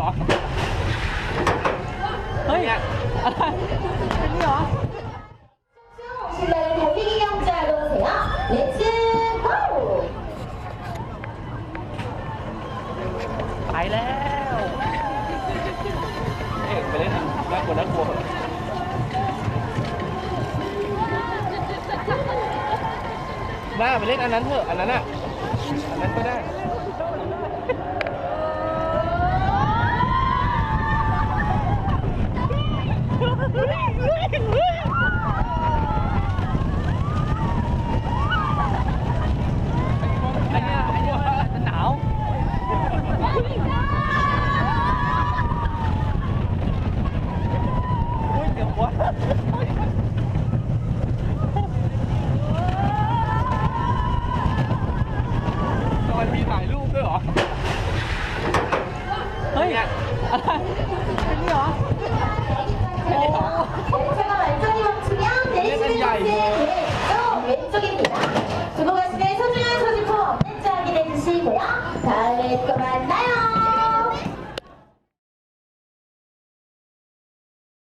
เหรอ เฮ้ย อะไรเป็นนี่เหรอ 신라는 달리기 경주하러 오세요. 렛츠 고! ไปแล้ว เอ๊ะไปเล่นน่ากลัวน่ากลัวบ้าไปเล่นอันนั้นเถอะ อันนั้นอ่ะ อันนั้นก็ได้ ถ่ายรูปด้วยเหรอ เฮ้ย อะไรเป็นนี่เหร 금호가수의 소중한 소식 포 업데이트 하게 되주시고요 다음에 또 만나요.